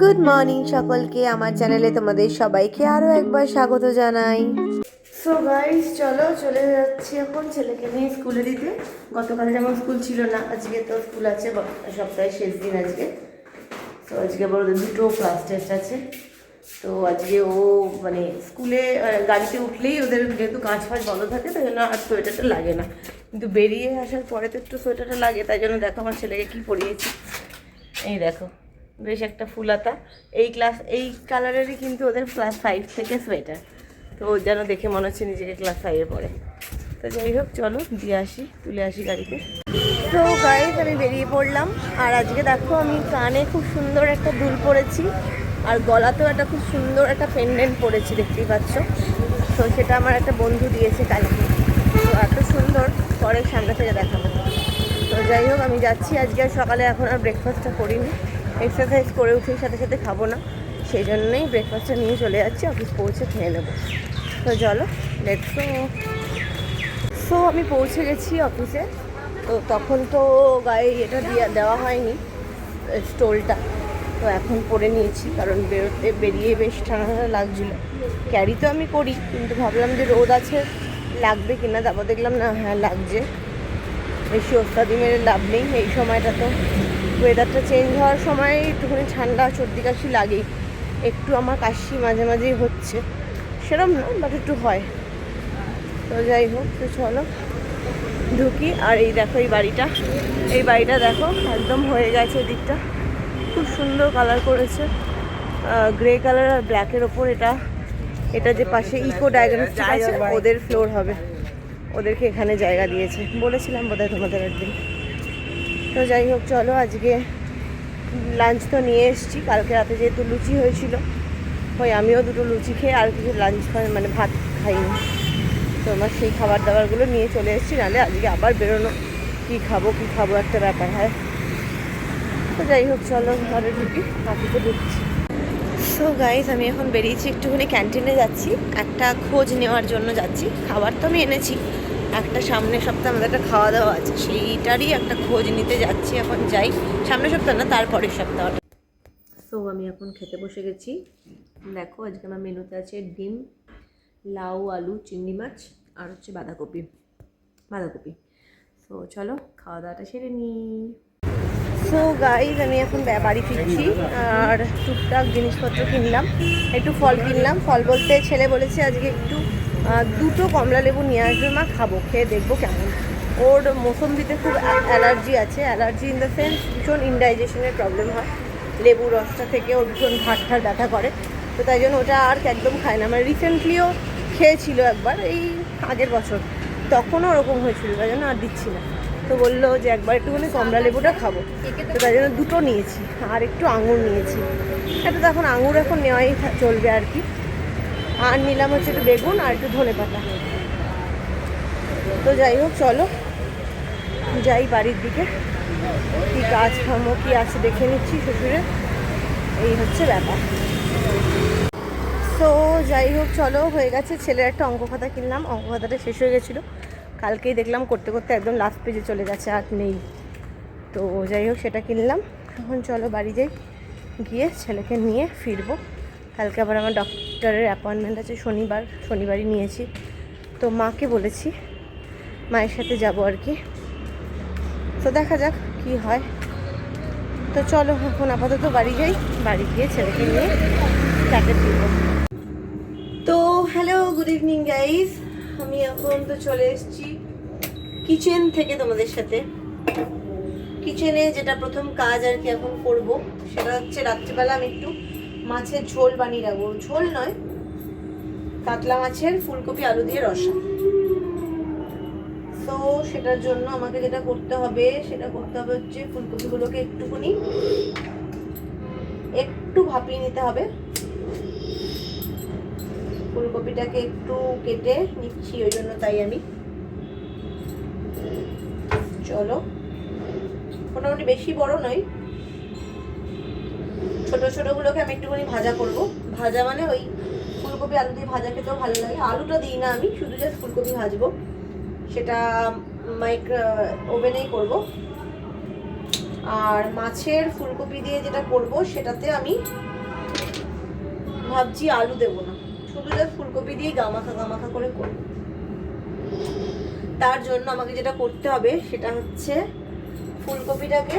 Good morning সকলকে, আমার চ্যানেলে তোমাদের সবাইকে আরও একবার স্বাগত জানাই। সো গাইস চলো চলে যাচ্ছি এখন ছেলেকে নিয়ে স্কুলে দিতে। গতকাল যেমন স্কুল ছিল না, আজকে তো স্কুল আছে সপ্তাহের শেষ দিন আজকে। তো আজকে বড় দুটো ক্লাস টেস্ট আছে। তো আজকে ও মানে স্কুলে গাড়িতে উঠলেই ওদের যেহেতু কাঁচ ফাঁচ বন্ধ থাকে, তাই জন্য আর সোয়েটারটা লাগে না। কিন্তু বেরিয়ে আসার পরে তো একটু সোয়েটারটা লাগে, তাই জন্য দেখো আমার ছেলেকে কী পরিয়েছি। এই দেখো। বেশ একটা ফুলাতা। এই ক্লাস এই কালারেরই কিন্তু ওদের ক্লাস ফাইভ থেকে সোয়েটার তো ওর যেন দেখে মনে হচ্ছে নিজেকে ক্লাস ফাইভে পড়ে। তো যাই হোক, চলো দিয়ে আসি, তুলে আসি গাড়িতে। তো গাইজ আমি বেরিয়ে পড়লাম। আর আজকে দেখো, আমি কানে খুব সুন্দর একটা দুল পরেছি। আর গলাতেও একটা খুব সুন্দর একটা পেন্ডেন্ট পরেছি, দেখতেই পাচ্ছ। তো সেটা আমার একটা বন্ধু দিয়েছে কালকে। তো এত সুন্দর, পরে সামনে থেকে দেখাবো। তো যাই হোক, আমি যাচ্ছি। আজকে সকালে এখন আর ব্রেকফাস্টটা করিনি। এক্সারসাইজ করে উঠেই সাথে সাথে খাব না। সেই জন্যই ব্রেকফাস্টটা নিয়ে চলে যাচ্ছি অফিস পৌঁছে খেয়ে নেব। তো চলো লেটস সো আমি পৌঁছে গেছি অফিসে তো তখন তো গায়ে এটা দিয়ে দেওয়া হয়নি, স্টোলটা। তো এখন পরে নিয়েছি, কারণ বেরোতে, বেরিয়ে বেশ ঠান্ডা ঠান্ডা লাগছিল। ক্যারি তো আমি করি, কিন্তু ভাবলাম যে রোদ আছে, লাগবে কিনা, তারপর দেখলাম না হ্যাঁ লাগছে। বেশি ওস্তাদি মেরে লাভ নেই, এই সময়টা তো ওয়েদারটা চেঞ্জ হওয়ার সময় একটুখানি ঠান্ডা, সর্দি, কাশি লাগেই। একটু আমার কাশি মাঝে মাঝেই হচ্ছে। সেরম না বাট একটু হয়। তো যাই হোক, তো চলো ঢুকি। আর এই দেখো, এই বাড়িটা। এই বাড়িটা দেখো, একদম হয়ে গেছে দিকটা খুব সুন্দর কালার করেছে। গ্রে কালার আর ব্ল্যাকের ওপর এটা। এটা যে পাশে ইকো ডায়াগনস্টিক আছে, ওদের ফ্লোর হবে। ওদেরকে এখানে জায়গা দিয়েছে। বলেছিলাম বোধহয় তোমাদের একদিন। তো যাই হোক, চলো আজকে লাঞ্চ তো নিয়ে এসেছি। কালকে রাতে যেহেতু লুচি হয়েছিল, ওই আমিও দুটো লুচি খেয়ে আর কিছু লাঞ্চ খাই মানে ভাত খাইনি। তো আমার সেই খাবার দাবারগুলো নিয়ে চলে এসেছি, নাহলে আজকে আবার বেরোনো। কী খাব কী খাব একটা ব্যাপার, হয়? তো যাই হোক, চলো ঘরে ঢুকি, বাকিতে ঢুকছি সো গাইজ আমি এখন বেরিয়েছি, একটুখানি ক্যান্টিনে যাচ্ছি। একটা খোঁজ নেওয়ার জন্য যাচ্ছি। খাবার তো আমি এনেছি। একটা সামনের সপ্তাহে আমাদের একটা খাওয়া দাওয়া আছে। সেইটারই একটা খোঁজ নিতে যাচ্ছি এখন যাই। সামনের সপ্তাহ না তারপরের সপ্তাহ। সো আমি এখন খেতে বসে গেছি। দেখো আজকে আমার মেনুতে আছে ডিম লাউ আলু চিংড়ি মাছ আর হচ্ছে বাঁধাকপি। বাঁধাকপি। সো চলো খাওয়া দাওয়াটা সেরে নিই সো গাইজ আমি এখন বাড়ি ফিরছি আর টুকটাক জিনিসপত্র কিনলাম। একটু ফল কিনলাম। ফল বলতে ছেলে বলেছে আজকে একটু দুটো কমলা লেবু নিয়ে আসবে, মা। খাব, খেয়ে দেখব কেমন। ওর মোসম্বিতে খুব অ্যালার্জি আছে। অ্যালার্জি ইন দ্য সেন্স ভীষণ ইনডাইজেশনের প্রবলেম হয়। লেবু রসটা থেকে ওর ভীষণ ঘাট ঘাট ব্যথা করে। তো তাই জন্য ওটা আর একদম খায় না। মানে রিসেন্টলিও খেয়েছিল একবার, এই আগের বছর। তখনও ওরকম হয়েছিল, তাই জন্য আর দিচ্ছি না। তো বলল যে একবার একটুখানি কমলা লেবুটা খাব। তো তাই জন্য দুটো নিয়েছি, আর একটু আঙুর নিয়েছি। এটা তো এখন আঙুর এখন নেওয়াই চলবে আর কি। আর নিলাম হচ্ছে একটু বেগুন আর একটু ধনে পাতা। তো যাই হোক, চলো। যাই বাড়ির দিকে। কি কাজ খামো কি আছে দেখে নিচ্ছি শ্বশুরে এই হচ্ছে ব্যাপার। তো যাই হোক, চলো, হয়ে গেছে। ছেলের একটা অঙ্ক খাতা কিনলাম। অঙ্ক খাতাটা শেষ হয়ে গেছিল। কালকেই দেখলাম করতে করতে একদম লাস্ট পেজে চলে গেছে, আর নেই। তো যাই হোক, সেটা কিনলাম। এখন চলো বাড়ি যাই। গিয়ে ছেলেকে নিয়ে ফিরবো। কালকে আবার আমার ডক্টরের অ্যাপয়েন্টমেন্ট আছে, শনিবার, শনিবারই নিয়েছি। তো মাকে বলেছি, মায়ের সাথে যাব আর কি। তো দেখা যাক কি হয়। তো চলো এখন আপাতত বাড়ি যাই, বাড়ি গিয়ে ছেলেকে নিয়ে ফ্ল্যাটে ফিরবো তো হ্যালো, গুড ইভিনিং গাইজ আমি এখন তো চলে এসেছি কিচেন থেকে তোমাদের সাথে। কিচেনে যেটা প্রথম কাজ আর কি এখন করব, সেটা হচ্ছে রাত্রিবেলা আমি একটু মাছের ঝোল বানিয়ে রাখব। ঝোল নয়, কাতলা মাছের ফুলকপি, আলু দিয়ে রসা। তো সেটার জন্য আমাকে যেটা করতে হবে, সেটা করতে হবে হচ্ছে ফুলকপিগুলোকে একটুখানি, একটু ভাপিয়ে নিতে হবে। ফুলকপিটাকে একটু কেটে নিচ্ছি, ওই জন্য তাই আমি। চলো। মোটামুটি বেশি বড় নয় ছোট ছোটগুলোকে আমি একটুখানি ভাজা করব। ভাজা মানে ওই ফুলকপি আলু দিয়ে ভাজা খেতেও ভালো লাগে। আলুটা দিই না আমি, শুধু জাস্ট ফুলকপি ভাজবো। সেটা মাইক্রো ওভেনেই করব। আর মাছের ফুলকপি দিয়ে যেটা করব, সেটাতে আমি ভাবছি আলু দেবো না। শুধু জাস্ট ফুলকপি দিয়ে গামাখা গামাখা করে করব। তার জন্য আমাকে যেটা করতে হবে, সেটা হচ্ছে ফুলকপিটাকে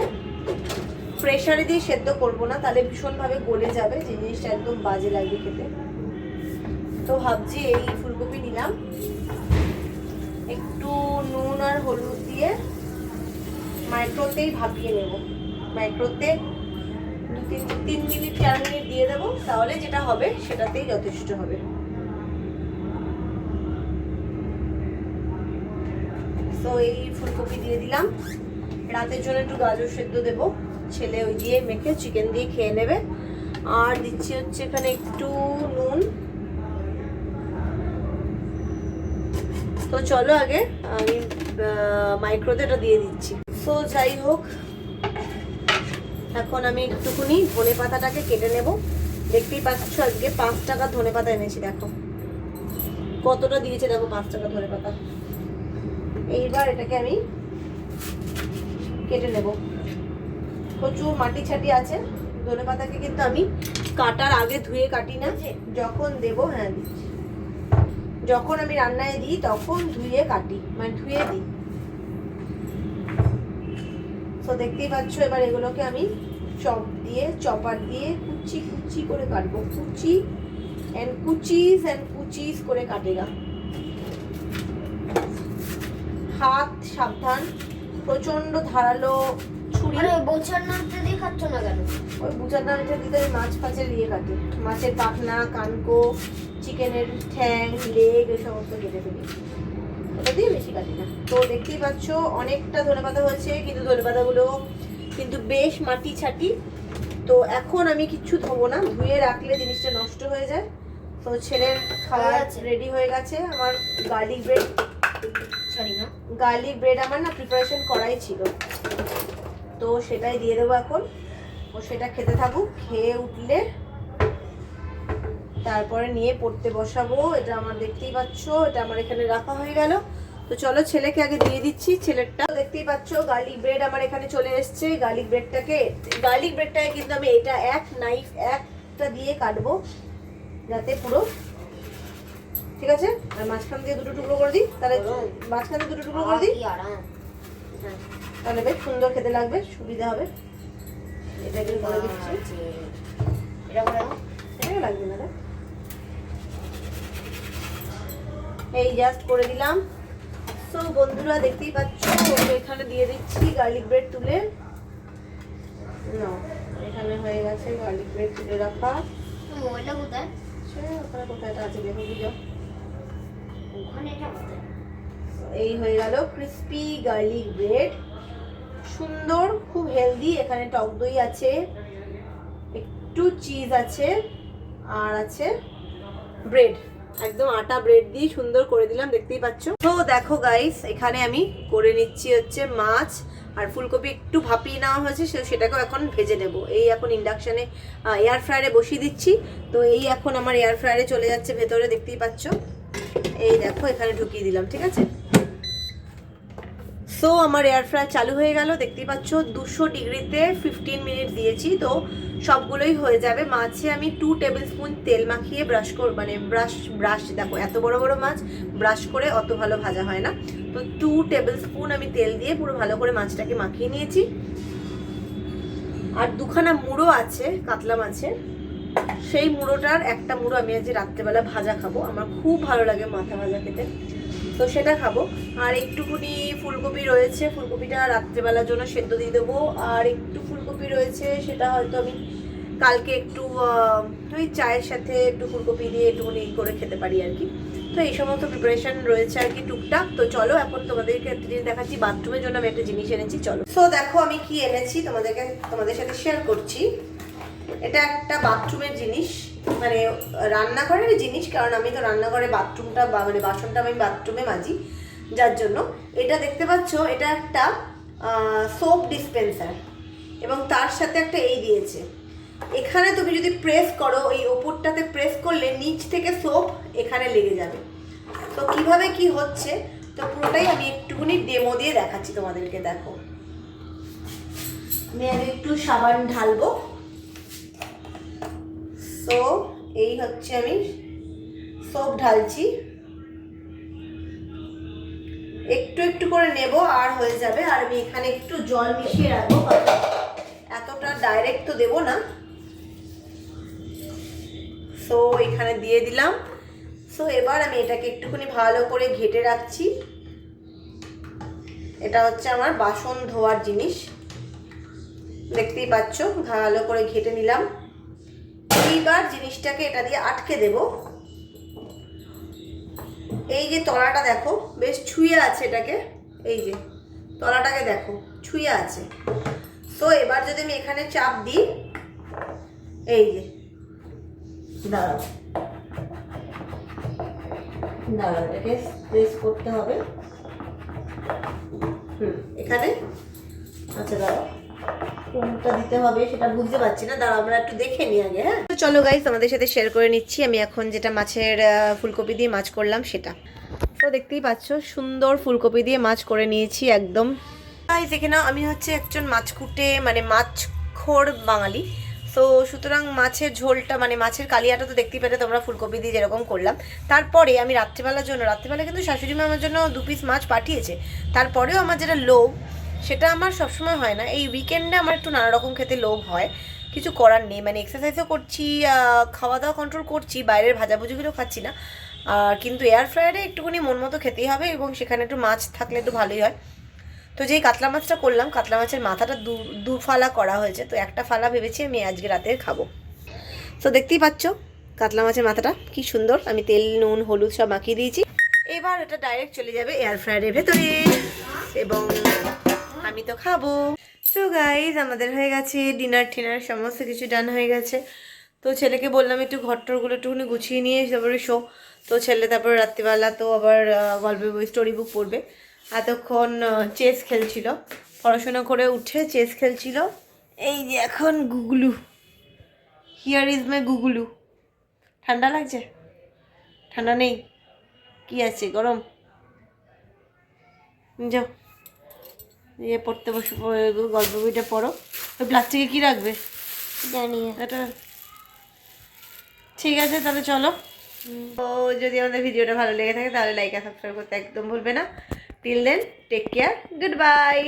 প্রেশারে দিয়ে সেদ্ধ করব না, তাহলে ভীষণভাবে গলে যাবে, জিনিসটা একদম বাজে লাগবে খেতে। তো ভাবছি এই ফুলকপি নিলাম। একটু নুন আর হলুদ দিয়ে মাইক্রোতেই ভাপিয়ে নেব। মাইক্রোতে দু তিন তিন মিনিট, চার মিনিট দিয়ে দেবো, তাহলে যেটা হবে সেটাতেই যথেষ্ট হবে। তো এই ফুলকপি দিয়ে দিলাম। রাতের জন্য একটু গাজর সেদ্ধ দেব। ছেলে ওই দিয়ে মেখে চিকেন দিয়ে খেয়ে নেবে। আর দিচ্ছি হচ্ছে এখানে একটু নুন। তো চলো আগে আমি মাইক্রোতে এটা দিয়ে দিচ্ছি। সো যাই হোক, এখন আমি একটুখানি ধনে পাতাটাকে কেটে নেব। দেখতেই পাচ্ছ আজকে পাঁচ টাকা ধনে পাতা এনেছি, দেখো। কতটা দিয়েছে দেখো পাঁচ টাকা ধনে পাতা। এইবার এটাকে আমি কেটে নেব। প্রচুর মাটি ছাটি আছে, ধনে পাতাকে কিন্তু আমি কাটার আগে ধুয়ে কাটি না, যখন দেবো হ্যাঁ যখন আমি রান্নায় দিই, তখন ধুয়ে কাটি মানে ধুয়ে দিই। তো দেখতেই পাচ্ছ, এবার এগুলোকে আমি চপ দিয়ে, চপার দিয়ে কুচি কুচি করে কাটবো, কুচি অ্যান্ড কুচিস অ্যান্ড কুচিস করে কাটেগা হাত সাবধান প্রচণ্ড ধারালো ছুরি। আরে বোচার নামতে দিয়ে খাচ্ছ না কেন? ওই বুচার নামটা দিতে মাছ ফাছের ইয়ে কাটি। মাছের পাখনা কানকো চিকেনের ঠ্যাং লেগ এই সমস্ত কেটে ফেলি। ওটা দিয়ে বেশি কাটি না। তো দেখতেই পাচ্ছ অনেকটা ধনেপাতা হয়েছে কিন্তু ধনেপাতাগুলো কিন্তু বেশ মাটি ছাটি। তো এখন আমি কিচ্ছু ধোবো না ধুয়ে রাখলে জিনিসটা নষ্ট হয়ে যায়। তো ছেলের গেছে। রেডি হয়ে গেছে। আমার গার্লিক ব্রেড সরি না। গার্লিক ব্রেড আমার না প্রিপারেশন করাই ছিল। তো সেটাই দিয়ে দেবো এখন। ও সেটা খেতে থাকুক খেয়ে উঠলে তারপরে নিয়ে পড়তে বসাবো। এটা আমার দেখতেই পাচ্ছ এটা আমার এখানে রাখা হয়ে গেল। তো চলো ছেলেকে আগে দিয়ে দিচ্ছি ছেলেরটা। দেখতেই পাচ্ছ গার্লিক ব্রেড আমার এখানে চলে এসছে। গার্লিক ব্রেডটাকে গার্লিক ব্রেডটাকে কিন্তু আমি এটা এক নাইফ একটা দিয়ে কাটবো যাতে পুরো ঠিক আছে? আর মাঝখান দিয়ে দুটো টুকরো করে দিই। তাহলে মাঝখান দিয়ে দুটো টুকরো করে দিই। হ্যাঁ। তাহলে বেশ সুন্দর খেতে লাগবে সুবিধা হবে। এটাকে করে দিচ্ছি। এটা করে এটাও লাগবে না এই জাস্ট করে দিলাম। সো বন্ধুরা দেখতেই পাচ্ছ এখানে দিয়ে দিচ্ছি গার্লিক ব্রেড তুলে। না এখানে হয়ে গেছে গার্লিক ব্রেড তুলে রাখা। কোথায়? ওখানে কোথায় আছে দেখো বুঝো। এই হয়ে গেল ক্রিস্পি গার্লিক ব্রেড সুন্দর, খুব হেলদি এখানে টক দই আছে, একটু চিজ আছে, আর আছে ব্রেড একদম আটা ব্রেড দিয়ে সুন্দর করে দিলাম, দেখতেই পাচ্ছ। তো দেখো গাইস এখানে আমি করে নিচ্ছি হচ্ছে মাছ, আর ফুলকপি একটু ভাপিয়ে নেওয়া হয়েছে সেটাকেও এখন ভেজে নেব। এই এখন ইন্ডাকশানে এয়ার ফ্রায়ারে বসিয়ে দিচ্ছি। তো এই এখন আমার এয়ার ফ্রায়ারে চলে যাচ্ছে ভেতরে, দেখতেই পাচ্ছ। এই দেখো, এখানে ঢুকিয়ে দিলাম, ঠিক আছে? সো আমার এয়ার ফ্রায়ার চালু হয়ে গেল। দেখতেই পাচ্ছ, দুশো ডিগ্রিতে ফিফটিন মিনিট দিয়েছি। তো সবগুলোই হয়ে যাবে। মাছে আমি টু টেবিল স্পুন তেল মাখিয়ে ব্রাশ কর মানে ব্রাশ ব্রাশ দেখো, এত বড় বড় মাছ ব্রাশ করে অত ভালো ভাজা হয় না। তো টু টেবিল স্পুন আমি তেল দিয়ে পুরো ভালো করে মাছটাকে মাখিয়ে নিয়েছি। আর দুখানা মুড়ো আছে, কাতলা মাছের। সেই মুড়োটার একটা মুড়ো আমি আজ রাত্রেবেলা ভাজা খাব। আমার খুব ভালো লাগে মাথা ভাজা খেতে। তো সেটা খাব। আর একটুখানি ফুলকপি রয়েছে, ফুলকপিটা রাত্রেবেলার জন্য সেদ্ধ দিয়ে দেবো। আর একটু ফুলকপি রয়েছে, সেটা হয়তো আমি কালকে একটু ওই চায়ের সাথে একটু ফুলকপি দিয়ে একটুখানি করে খেতে পারি আর কি। তো এই সমস্ত প্রিপারেশন রয়েছে আর কি টুকটাক। তো চলো, এখন তোমাদেরকে একটা জিনিস দেখাচ্ছি বাথরুমের জন্য আমি একটা জিনিস এনেছি, চলো। সো দেখো আমি কি এনেছি তোমাদেরকে, তোমাদের সাথে শেয়ার করছি। এটা একটা বাথরুমের জিনিস। মানে রান্নাঘরের জিনিস, কারণ আমি তো রান্নাঘরে বাথরুমটা বা মানে বাসনটা আমি বাথরুমে মাজি, যার জন্য। এটা দেখতে পাচ্ছ, এটা একটা সোপ ডিসপেন্সার এবং তার সাথে একটা এই দিয়েছে। এখানে তুমি যদি প্রেস করো, এই ওপরটাতে প্রেস করলে নিচ থেকে সোপ এখানে লেগে যাবে। তো কীভাবে কি হচ্ছে? তো পুরোটাই আমি একটুখানি ডেমো দিয়ে দেখাচ্ছি তোমাদেরকে, দেখো। আমি আগে একটু সাবান ঢালবো। সো এই হচ্ছে আমি সোপ ঢালছি। একটু একটু করে নেব, আর হয়ে যাবে। আর আমি এখানে একটু জল মিশিয়ে রাখব এতটা ডাইরেক্ট তো দেবো না। সো এখানে দিয়ে দিলাম। সো এবার আমি এটাকে একটুখানি ভালো করে ঘেটে রাখছি। এটা হচ্ছে আমার বাসন ধোয়ার জিনিস। দেখতেই পাচ্ছ, ভালো করে ঘেটে নিলাম। এইবার জিনিসটাকে এটা দিয়ে আটকে দেব। এই যে তলাটা দেখো, বেশ ছুঁয়ে আছে এটাকে। এই যে, তলাটাকে দেখো, ছুঁয়ে আছে। তো এবার যদি আমি এখানে চাপ দিই, এই যে, দাঁড়াও। দাঁড়াও, এটাকে করতে হবে। হুম, এখানে? আচ্ছা দাঁড়াও। কোনটা দিতে হবে সেটা বুঝতে পারছি না। দাঁড়াও, আমরা একটু দেখে নিই আগে হ্যাঁ? তো চলো গাইস তোমাদের সাথে শেয়ার করে নিচ্ছি। আমি এখন যেটা মাছের ফুলকপি দিয়ে মাছ করলাম সেটা। তো দেখতেই পাচ্ছ, সুন্দর ফুলকপি দিয়ে মাছ করে নিয়েছি একদম। গাইস এখানে আমি হচ্ছে একজন মাছ কুটে মানে মাছখোর বাঙালি। তো সুতরাং মাছের ঝোলটা মানে মাছের কালিয়াটা তো দেখতেই পেলে তোমরা ফুলকপি দিয়ে যেরকম করলাম। তারপরে আমি রাত্রিবেলার জন্য, রাত্রিবেলা কিন্তু শাশুড়ি মা আমার জন্য দু পিস মাছ পাঠিয়েছে। তারপরেও আমার যেটা লোভ সেটা আমার সবসময় হয় না। এই উইকেন্ডে আমার একটু নানা রকম খেতে লোভ হয়। কিছু করার নেই। মানে এক্সারসাইজও করছি খাওয়া দাওয়া কন্ট্রোল করছি, বাইরের ভাজাভুজিগুলো খাচ্ছি না। আর কিন্তু এয়ার ফ্রায়ারে একটুখানি মন মতো খেতেই হবে এবং সেখানে একটু মাছ থাকলে একটু ভালোই হয়। তো যেই কাতলা মাছটা করলাম, কাতলা মাছের মাথাটা দু দু ফালা করা হয়েছে। তো একটা ফালা ভেবেছি আমি আজকে রাতে খাব। তো দেখতেই পাচ্ছ কাতলা মাছের মাথাটা কি সুন্দর। আমি তেল, নুন, হলুদ সব মাখিয়ে দিয়েছি। এবার এটা ডাইরেক্ট চলে যাবে এয়ার ফ্রায়ারের ভেতরে। এবং আমি তো খাব। তো গাইজ আমাদের হয়ে গেছে ডিনার টিনার সমস্ত কিছু ডান হয়ে গেছে। তো ছেলেকে বললাম একটু ঘরটরগুলো একটুখানি গুছিয়ে নিয়ে তারপরে শো। তো ছেলে তারপর রাত্রিবেলা তো আবার গল্পের বই স্টোরি বুক পড়বে। এতক্ষণ চেস খেলছিল। পড়াশোনা করে উঠে চেস খেলছিল। এই যে এখন গুগলু। Here is my গুগলু। ঠান্ডা লাগছে? ঠান্ডা নেই? কি আছে? গরম? যাও। ইয়ে পড়তে বসে গল্প বইটা পড়ো। ওই প্লাস্টিকে কী রাখবে? জানি এটা। ঠিক আছে তাহলে চলো। তো যদি আমাদের ভিডিওটা ভালো লেগে থাকে তাহলে লাইক আর সাবস্ক্রাইব করতে একদম ভুলবে না। Till then take care good bye